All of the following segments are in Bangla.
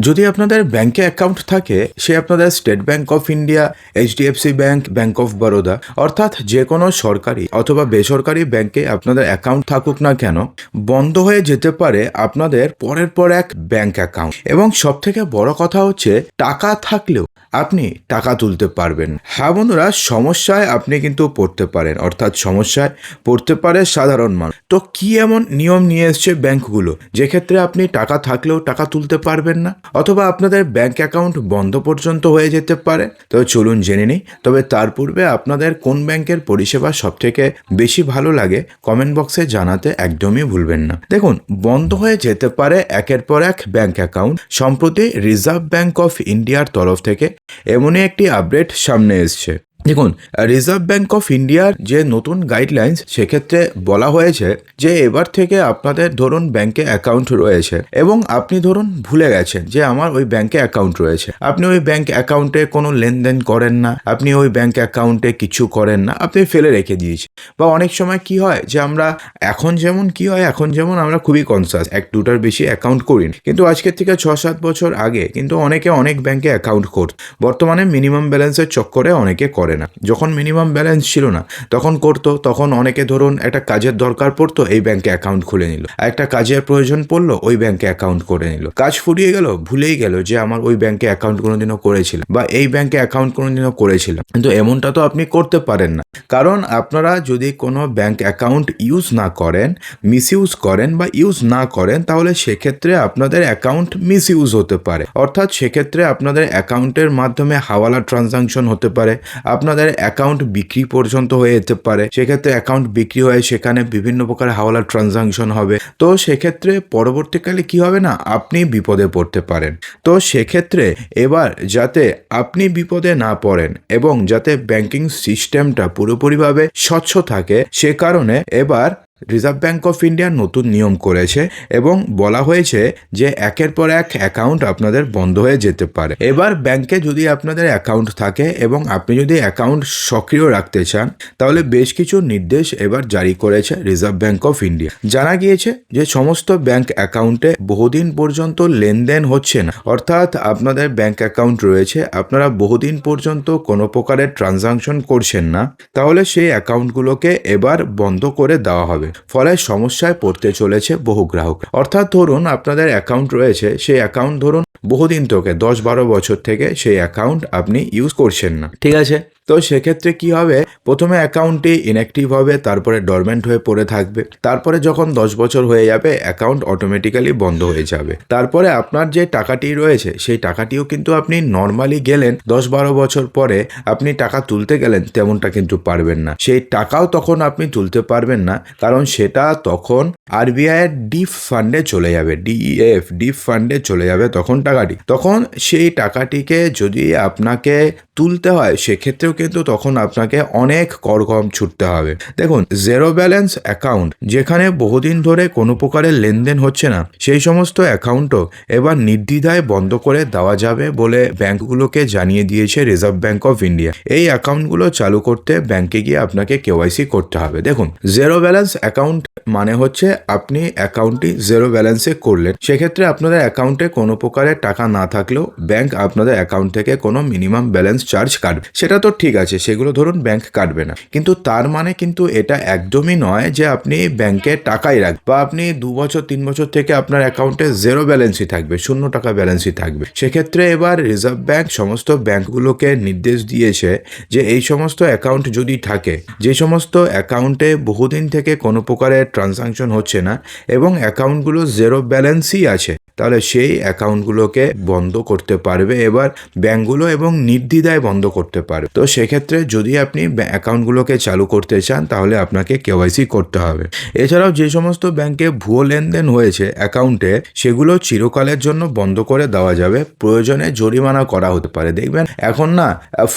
যদি আপনাদের ব্যাংকে অ্যাকাউন্ট থাকে, সে আপনাদের State Bank of India, HDFC Bank Bank of Baroda, অর্থাৎ যে কোনো সরকারি অথবা বেসরকারি ব্যাংকে আপনাদের অ্যাকাউন্ট থাকুক না কেন, বন্ধ হয়ে যেতে পারে আপনাদের পরের পর এক ব্যাংক অ্যাকাউন্ট। এবং সব থেকে বড় কথা হচ্ছে, টাকা থাকলেও আপনি টাকা তুলতে পারবেন। হ্যাঁ বন্ধুরা, সমস্যায় আপনি কিন্তু পড়তে পারেন, অর্থাৎ সমস্যায় পড়তে পারে সাধারণ মানুষ। তো কি এমন নিয়ম নিয়ে এসছে ব্যাংকগুলো? যে ক্ষেত্রে আপনি টাকা থাকলেও টাকা তুলতে পারবেন না, অথবা আপনাদের ব্যাংক অ্যাকাউন্ট বন্ধ পর্যন্ত হয়ে যেতে পারে। তো চলুন জেনে নিই, তবে তার পূর্বে আপনাদের কোন ব্যাংকের পরিষেবা সবথেকে বেশি ভালো লাগে, কমেন্ট বক্সে জানাতে একদমই ভুলবেন না। দেখুন, বন্ধ হয়ে যেতে পারে একের পর এক ব্যাংক অ্যাকাউন্ট, সম্প্রতি রিজার্ভ ব্যাংক অফ ইন্ডিয়ার তরফ থেকে এমনই একটি আপডেট সামনে এসছে। দেখুন রিজার্ভ ব্যাঙ্ক অফ ইন্ডিয়ার যে নতুন গাইডলাইন্স সেক্ষেত্রে বলা হয়েছে যে এবার থেকে আপনাদের ধরুন ব্যাংকে অ্যাকাউন্ট রয়েছে এবং আপনি ধরুন ভুলে গেছেন যে আমার ওই ব্যাংকে অ্যাকাউন্ট রয়েছে। আপনি ওই ব্যাংক অ্যাকাউন্টে কোনো লেনদেন করেন না, আপনি ওই ব্যাংক অ্যাকাউন্টে কিছু করেন না, আপনি ফেলে রেখে দিয়েছেন। বা অনেক সময় কি হয় যে আমরা এখন যেমন কি হয়, এখন যেমন আমরা খুবই কনসাস এক দুটার বেশি অ্যাকাউন্ট করি কিন্তু আজকের থেকে ছ সাত বছর আগে কিন্তু অনেকে অনেক ব্যাংকে অ্যাকাউন্ট করত বর্তমানে মিনিমাম ব্যালেন্সের চক্করে অনেকে করে না। যখন মিনিমাম ব্যালেন্স ছিল না, তখন করতো, তখন অনেকে ধরুন একটা কাজের দরকার পড়তো, এই ব্যাংকে অ্যাকাউন্ট খুলে নিল। একটা কাজের প্রয়োজন পড়ল, ওই ব্যাংকে অ্যাকাউন্ট করে নিল। কাজ ফুরিয়ে গেল, ভুলেই গেল যে আমার ওই ব্যাংকে অ্যাকাউন্ট কোনোদিনও করেছিল বা এই ব্যাংকে অ্যাকাউন্ট কোনোদিনও করেছিল কিন্তু এমনটা তো আপনি করতে পারেন না। কারণ আপনারা যদি কোনো ব্যাংক অ্যাকাউন্ট ইউজ না করেন মিস ইউজ করেন বা ইউজ না করেন, তাহলে সেক্ষেত্রে আপনাদের অ্যাকাউন্ট মিস ইউজ হতে পারে। অর্থাৎ সেক্ষেত্রে আপনাদের অ্যাকাউন্টের মাধ্যমে হাওয়ালা ট্রানজাকশন হতে পারে। আপনাদের অ্যাকাউন্ট বিক্রি পর্যন্ত হয়ে যেতে পারে। সেক্ষেত্রে অ্যাকাউন্ট বিক্রি হয়ে সেখানে বিভিন্ন প্রকার হাওলা ট্রানজাকশন হবে। তো সেক্ষেত্রে পরবর্তীকালে কি হবে না? আপনি বিপদে পড়তে পারেন। তো সেক্ষেত্রে এবার যাতে আপনি বিপদে না পড়েন এবং যাতে ব্যাংকিং সিস্টেমটা পুরোপুরিভাবে স্বচ্ছ থাকে, সে কারণে এবার রিজার্ভ ব্যাঙ্ক অফ ইন্ডিয়া নতুন নিয়ম করেছে এবং বলা হয়েছে যে একের পর এক অ্যাকাউন্ট আপনাদের বন্ধ হয়ে যেতে পারে। এবার ব্যাংকে যদি আপনাদের অ্যাকাউন্ট থাকে এবং আপনি যদি অ্যাকাউন্ট সক্রিয় রাখতে চান, তাহলে বেশ কিছু নির্দেশ এবার জারি করেছে রিজার্ভ ব্যাঙ্ক অফ ইন্ডিয়া জানা গিয়েছে যে সমস্ত ব্যাংক অ্যাকাউন্টে বহুদিন পর্যন্ত লেনদেন হচ্ছে না। অর্থাৎ আপনাদের ব্যাংক অ্যাকাউন্ট রয়েছে, আপনারা বহুদিন পর্যন্ত কোনো প্রকারের ট্রানজাকশন করছেন না। তাহলে সেই অ্যাকাউন্টগুলোকে এবার বন্ধ করে দেওয়া হবে। ফলে সমস্যায় পড়তে চলেছে বহু গ্রাহক। অর্থাৎ ধরুন আপনাদের অ্যাকাউন্ট রয়েছে, সেই অ্যাকাউন্ট ধরুন বহুদিন থেকে, দশ বারো বছর থেকে সেই অ্যাকাউন্ট আপনি ইউজ করছেন না। ঠিক আছে? তো সেক্ষেত্রে কি হবে? প্রথমে অ্যাকাউন্টটি ইনঅ্যাক্টিভ হবে, তারপরে ডরমেন্ট হয়ে পড়ে থাকবে। তারপরে যখন দশ বছর হয়ে যাবে অ্যাকাউন্ট অটোমেটিক্যালি বন্ধ হয়ে যাবে। তারপরে আপনার যে টাকাটি রয়েছে, সেই টাকাটিও কিন্তু আপনি নর্মালি গেলেন দশ বারো বছর পরে, আপনি টাকা তুলতে গেলেন, তেমনটা কিন্তু পারবেন না। সেই টাকাও তখন আপনি তুলতে পারবেন না, কারণ সেটা তখন আরবিআই এর ডিপ ফান্ডে চলে যাবে ডিইএফ ডিপ ফান্ডে চলে যাবে তখন টাকাটি। তখন সেই টাকাটিকে যদি আপনাকে তুলতে হয়, সেক্ষেত্রেও কিন্তু তখন আপনাকে অনেক করকম ছুটতে হবে। দেখুন জেরো ব্যালেন্স অ্যাকাউন্ট যেখানে বহুদিন ধরে কোনো প্রকারের লেনদেন হচ্ছে না, সেই সমস্ত অ্যাকাউন্টও এবার নির্দ্বিধায় বন্ধ করে দেওয়া যাবে বলে ব্যাংকগুলোকে জানিয়ে দিয়েছে রিজার্ভ ব্যাংক অফ ইন্ডিয়া এই অ্যাকাউন্টগুলো চালু করতে ব্যাংকে গিয়ে আপনাকে কেওয়াইসি করতে হবে। দেখুন জেরো ব্যালেন্স অ্যাকাউন্ট মানে হচ্ছে আপনি অ্যাকাউন্টটি জিরো ব্যালেন্সে করলেন, সেক্ষেত্রে আপনাদের অ্যাকাউন্টে কোনো প্রকারের টাকা না থাকলেও ব্যাংক আপনাদের অ্যাকাউন্ট থেকে কোনো মিনিমাম ব্যালেন্স চার্জ কাটবে সেটা তো ঠিক আছে, সেগুলো ধরুন ব্যাংক কাটবে না। কিন্তু তার মানে কিন্তু এটা একদমই নয় যে আপনি ব্যাংকে টাকাই রাখবেন বা আপনি দু বছর, তিন বছর থেকে আপনার অ্যাকাউন্টে জেরো ব্যালেন্সই থাকবে, শূন্য টাকা ব্যালেন্সই থাকবে। সেক্ষেত্রে এবার রিজার্ভ ব্যাংক সমস্ত ব্যাংকগুলোকে নির্দেশ দিয়েছে যে এই সমস্ত অ্যাকাউন্ট যদি থাকে, যে সমস্ত অ্যাকাউন্টে বহুদিন থেকে কোনো প্রকারের ট্রানজাকশন হচ্ছে না এবং অ্যাকাউন্টগুলো জেরো ব্যালেন্সই আছে তাহলে সেই অ্যাকাউন্টগুলোকে বন্ধ করতে পারবে, এবার ব্যাঙ্কগুলো এবং নির্দ্বিধায় বন্ধ করতে পারবে। তো সেক্ষেত্রে যদি আপনি অ্যাকাউন্টগুলোকে চালু করতে চান, তাহলে আপনাকে কেওয়াইসি করতে হবে। এছাড়াও যে সমস্ত ব্যাংকে ভুয়ো লেনদেন হয়েছে অ্যাকাউন্টে, সেগুলো চিরকালের জন্য বন্ধ করে দেওয়া যাবে। প্রয়োজনে জরিমানা করা হতে পারে। দেখবেন এখন না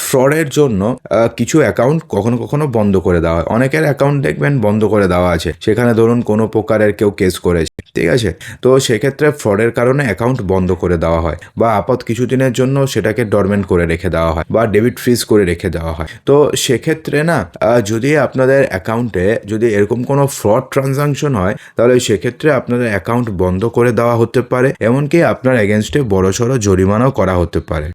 ফ্রডের জন্য কিছু অ্যাকাউন্ট কখনো কখনো বন্ধ করে দেওয়া হয়। অনেকের অ্যাকাউন্ট দেখবেন বন্ধ করে দেওয়া আছে। সেখানে ধরুন কোনো প্রকারের কেউ কেস করেছে। ঠিক আছে? তো সেক্ষেত্রে ফ্রডের বিপদের কারণে অ্যাকাউন্ট বন্ধ করে দেওয়া হয় বা আপাত কিছুদিনের জন্য সেটাকে ডরমেন্ট করে রেখে দেওয়া হয় বা ডেবিট ফ্রিজ করে রেখে দেওয়া হয়। তো সেক্ষেত্রে না যদি আপনাদের অ্যাকাউন্টে যদি এরকম কোনো ফ্রড ট্রানজাকশন হয়, তাহলে সেক্ষেত্রে আপনাদের অ্যাকাউন্ট বন্ধ করে দেওয়া হতে পারে, এমনকি আপনার এগেনস্টে বড়সড় জরিমানাও করা হতে পারে।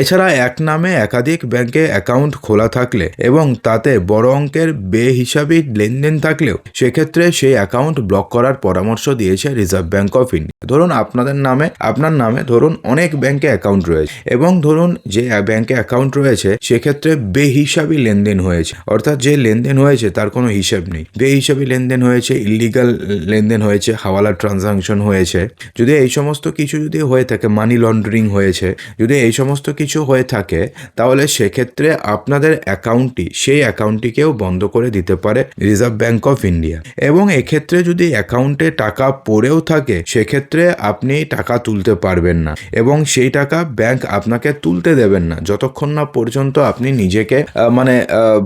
এছাড়া এক নামে একাধিক ব্যাংকে অ্যাকাউন্ট খোলা থাকলে এবং তাতে বড় অঙ্কের বেহিসাবি লেনদেন থাকলেও, সেক্ষেত্রে সেই অ্যাকাউন্ট ব্লক করার পরামর্শ দিয়েছে রিজার্ভ ব্যাংক অফ ইন্ডিয়া ধরুন আপনাদের নামে, আপনার নামে ধরুন অনেক ব্যাংকে অ্যাকাউন্ট রয়েছে এবং ধরুন যে ব্যাংকে অ্যাকাউন্ট রয়েছে, সেক্ষেত্রে বেহিসাবি লেনদেন হয়েছে। অর্থাৎ যে লেনদেন হয়েছে, তার কোনো হিসাব নেই। বেহিসাবি লেনদেন হয়েছে ইলিগাল লেনদেন হয়েছে, হাওয়ালা ট্রানজাকশন হয়েছে। যদি এই সমস্ত কিছু যদি হয়ে থাকে মানি লন্ডারিং হয়েছে, যদি এই সমস্ত কিছু হয়ে থাকে, তাহলে সেক্ষেত্রে আপনাদের অ্যাকাউন্টটি সেই অ্যাকাউন্টটিকেও বন্ধ করে দিতে পারে রিজার্ভ ব্যাংক অফ ইন্ডিয়া এবং এক্ষেত্রে যদি অ্যাকাউন্টে টাকা পড়েও থাকে, সেক্ষেত্রে আপনি টাকা তুলতে পারবেন না এবং সেই টাকা ব্যাংক আপনাকে তুলতে দেবেন না। যতক্ষণ না পর্যন্ত আপনি নিজেকে মানে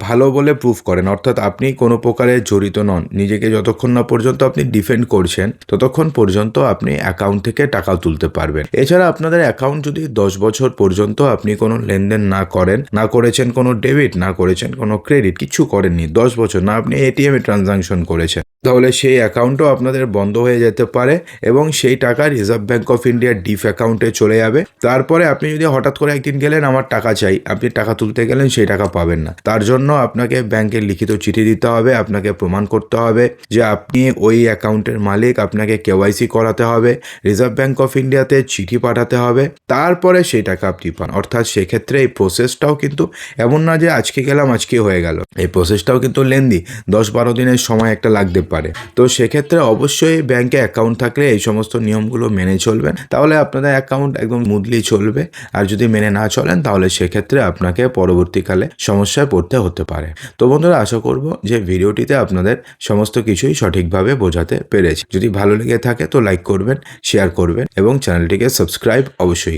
ভালো বলে প্রুফ করেন, অর্থাৎ আপনি কোনো প্রকারে জড়িত নন, নিজেকে যতক্ষণ না পর্যন্ত আপনি ডিফেন্ড করছেন, ততক্ষণ পর্যন্ত আপনি অ্যাকাউন্ট থেকে টাকা তুলতে পারবেন। এছাড়া আপনাদের অ্যাকাউন্ট যদি দশ বছর পর্যন্ত আপনি কোনো লেনদেন না করেন, না করেছেন কোনো ডেবিট না করেছেন কোনো ক্রেডিট কিছু করেননি, দশ বছর না, আপনি এটিএমে ট্রানজাকশন করেছেন। তাহলে সেই অ্যাকাউন্টও আপনাদের বন্ধ হয়ে যেতে পারে এবং সেই টাকা রিজার্ভ ব্যাঙ্ক অফ ইন্ডিয়ার ডিফ অ্যাকাউন্টে চলে যাবে। তারপরে আপনি যদি হঠাৎ করে একদিন গেলেন, আমার টাকা চাই। আপনি টাকা তুলতে গেলেন, সেই টাকা পাবেন না। তার জন্য আপনাকে ব্যাংকে লিখিত চিঠি দিতে হবে, আপনাকে প্রমাণ করতে হবে যে আপনি ওই অ্যাকাউন্টের মালিক, আপনাকে কেওয়াইসি করাতে হবে রিজার্ভ ব্যাঙ্ক অফ ইন্ডিয়াতে চিঠি পাঠাতে হবে, তারপরে সেই টাকা আপনি পান। অর্থাৎ সেক্ষেত্রে এই প্রসেসটাও কিন্তু এমন না যে আজকে গেলাম, আজকে হয়ে গেল। এই প্রসেসটাও কিন্তু লেন্দি দশ বারো দিনের সময় একটা লাগতে পারে। তো সেক্ষেত্রে অবশ্যই ব্যাংকে অ্যাকাউন্ট থাকলে এই সমস্ত নিয়মগুলো মেনে চলবেন তাহলে আপনাদের অ্যাকাউন্ট একদম মুদলি চলবে। আর যদি মেনে না চলেন, তাহলে সেক্ষেত্রে আপনাকে পরবর্তীকালে সমস্যায় পড়তে হতে পারে। তো বন্ধুরা, আশা করব যে ভিডিওটিতে আপনাদের সমস্ত কিছুই সঠিকভাবে বোঝাতে পেরেছি। যদি ভালো লেগে থাকে তো লাইক করবেন শেয়ার করবেন এবং চ্যানেলটিকে সাবস্ক্রাইব অবশ্যই